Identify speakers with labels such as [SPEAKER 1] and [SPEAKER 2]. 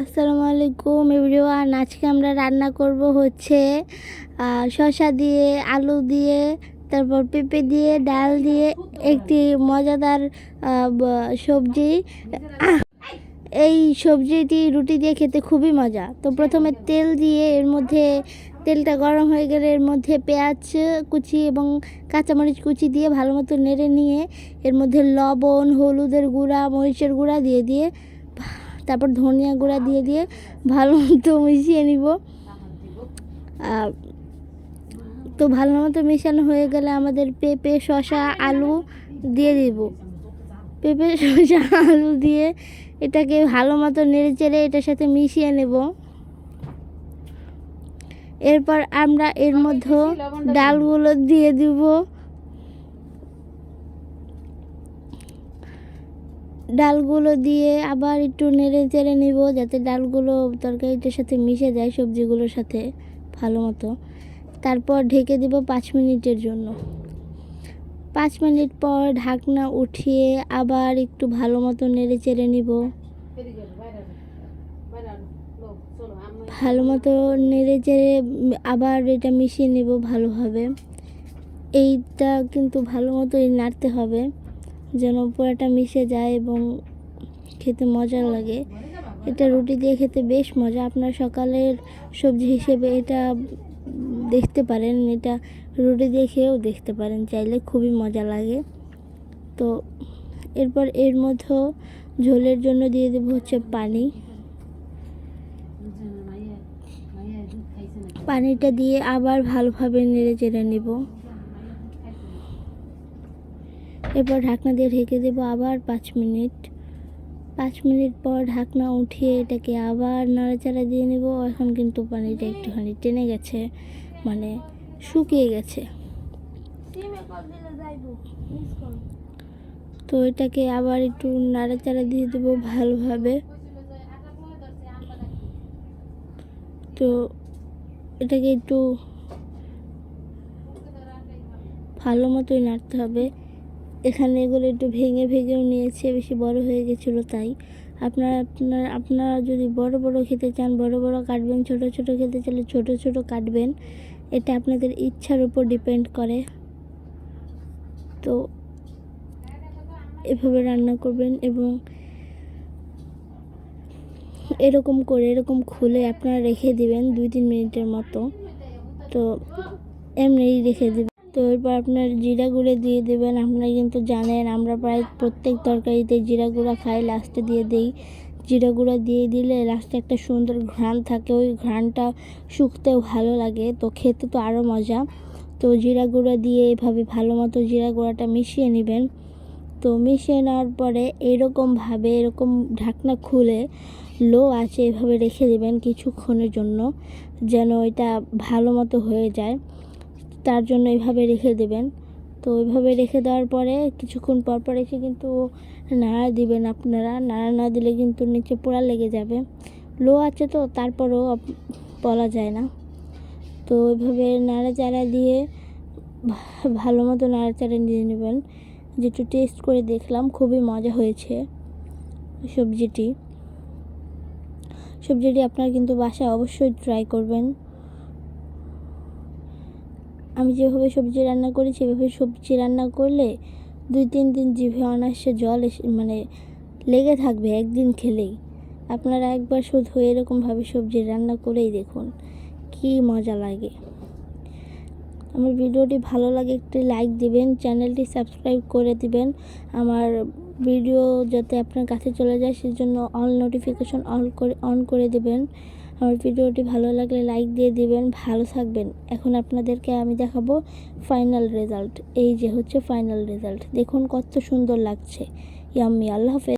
[SPEAKER 1] আসসালামু আলাইকুম এভরিওয়ান। আজকে আমরা রান্না করব হচ্ছে শসা দিয়ে, আলু দিয়ে, তারপর পেঁপে দিয়ে, ডাল দিয়ে একটি মজাদার সবজি। এই সবজিটি রুটি দিয়ে খেতে খুবই মজা। তো প্রথমে তেল দিয়ে এর মধ্যে, তেলটা গরম হয়ে গেলে এর মধ্যে পেঁয়াজ কুচি এবং কাঁচামরিচ কুচি দিয়ে ভালো মতো নেড়ে নিয়ে এর মধ্যে লবণ, হলুদের গুঁড়া, মরিচের গুঁড়া দিয়ে দিয়ে তারপর ধনিয়া গুঁড়া দিয়ে দিয়ে ভালো মতো মিশিয়ে নিব। আর তো ভালো মতো মেশানো হয়ে গেলে আমাদের পেঁপে শসা আলু দিয়ে দিব। পেঁপে শসা আলু দিয়ে এটাকে ভালো মতো নেড়ে চেড়ে এটার সাথে মিশিয়ে নেব। এরপর আমরা এর মধ্যে ডালগুলো দিয়ে দিব। ডালগুলো দিয়ে আবার একটু নেড়ে চেড়ে নিব যাতে ডালগুলো তরকারিটার সাথে মিশে যায় সবজিগুলোর সাথে ভালো মতো। তারপর ঢেকে দিব পাঁচ মিনিটের জন্য। পাঁচ মিনিট পর ঢাকনা উঠিয়ে আবার একটু ভালো মতো নেড়ে চেড়ে নিব। ভালো মতো নেড়ে চেড়ে আবার এটা মিশিয়ে নেব ভালোভাবে। এইটা কিন্তু ভালো মতোই নাড়তে হবে। যেন পুরোটা মিশে যায় এবং খেতে মজা লাগে। এটা রুটি দিয়ে খেতে বেশ মজা। আপনার সকালের সবজি হিসেবে এটা দেখতে পারেন। এটা রুটি দিয়ে খেয়েও দেখতে পারেন। চাইলে খুবই মজা লাগে। তো এরপর এর মধ্যে ঝোলের জন্য দিয়ে দেবো হচ্ছে পানি। পানিটা দিয়ে আবার ভালোভাবে নেড়ে চেড়ে নেব। এরপর ঢাকনা দিয়ে ঢেকে দেবো আবার পাঁচ মিনিট। পাঁচ মিনিট পর ঢাকনা উঠিয়ে এটাকে আবার নাড়াচাড়া দিয়ে নেব। এখন কিন্তু পানিটা একটুখানি টেনে গেছে মানে শুকিয়ে গেছে। তো এটাকে আবার একটু নাড়াচাড়া দিয়ে দেবো ভালোভাবে। তো এটাকে একটু ভালো মতোই নাড়তে হবে। এখানে এগুলো একটু ভেঙে, ভেঙেও নিয়েছে, বেশি বড় হয়ে গেছিল তাই। আপনারা, আপনার, আপনারা যদি বড় বড় খেতে চান, বড় বড় কাটবেন, ছোট ছোট খেতে চাইলে ছোট ছোট কাটবেন। এটা আপনাদের ইচ্ছার উপর ডিপেন্ড করে। তো এভাবে রান্না করবেন এবং এরকম করে, এরকম খুলে আপনারা রেখে দিবেন দুই, তিন মিনিটের মতো। তো এমনিই রেখে দেবেন। তো এরপর আপনার জিরা গুঁড়ো দিয়ে দেবেন। আপনারা কিন্তু জানেন, আমরা প্রায় প্রত্যেক তরকারিতে জিরা গুঁড়া খাই। লাস্টে দিয়ে দেই জিরা গুঁড়া দিয়ে দিলে লাস্টে একটা সুন্দর ঘ্রাণ থাকে। ওই ঘ্রাণটা শুকতেও ভালো লাগে, তো খেতে তো আরও মজা। তো জিরা গুঁড়া দিয়ে এভাবে ভালো মতো জিরা গুঁড়াটা মিশিয়ে নেবেন। তো মিশিয়ে নেওয়ার পরে এরকমভাবে, এরকম ঢাকনা খুলে লো আছে এভাবে রেখে দেবেন কিছুক্ষণের জন্য, যেন এটা ভালো মতো হয়ে যায়। তার জন্য এইভাবে রেখে দেবেন। তো ওইভাবে রেখে দেওয়ার পরে কিছুক্ষণ পর পর এসে কিন্তু নাড়া দিবেন আপনারা। নাড়া না দিলে কিন্তু নিচে পোড়া লেগে যাবে। লো আছে তো, তারপরেও বলা যায় না। তো ওইভাবে নাড়াচাড়া দিয়ে ভালো মতো নাড়াচাড়া নিয়ে নেবেন। যেটু টেস্ট করে দেখলাম, খুবই মজা হয়েছে সবজিটি। সবজিটি আপনারা কিন্তু বাসায় অবশ্যই ট্রাই করবেন। আমি যেভাবে সবজি রান্না করি সেভাবে সবজি রান্না করলে দুই, তিন দিন জিভে অনায়াসে জল এসে মানে লেগে থাকবে একদিন খেলেই। আপনারা একবার শুধু এরকমভাবে সবজি রান্না করেই দেখুন, কি মজা লাগে। আমার ভিডিওটি ভালো লাগে একটি লাইক দিবেন, চ্যানেলটি সাবস্ক্রাইব করে দিবেন। আমার ভিডিও যাতে আপনার কাছে চলে যায়, সেজন্য অল নোটিফিকেশন অল করে, অন করে দিবেন। আমার ভিডিওটি ভালো লাগলে লাইক দিয়ে দিবেন, ভালো থাকবেন। এখন আপনাদেরকে আমি দেখাবো ফাইনাল রেজাল্ট এই যে হচ্ছে ফাইনাল রেজাল্ট দেখুন কত সুন্দর লাগছে। ইয়াম্মি, আল্লাহ হাফেজ।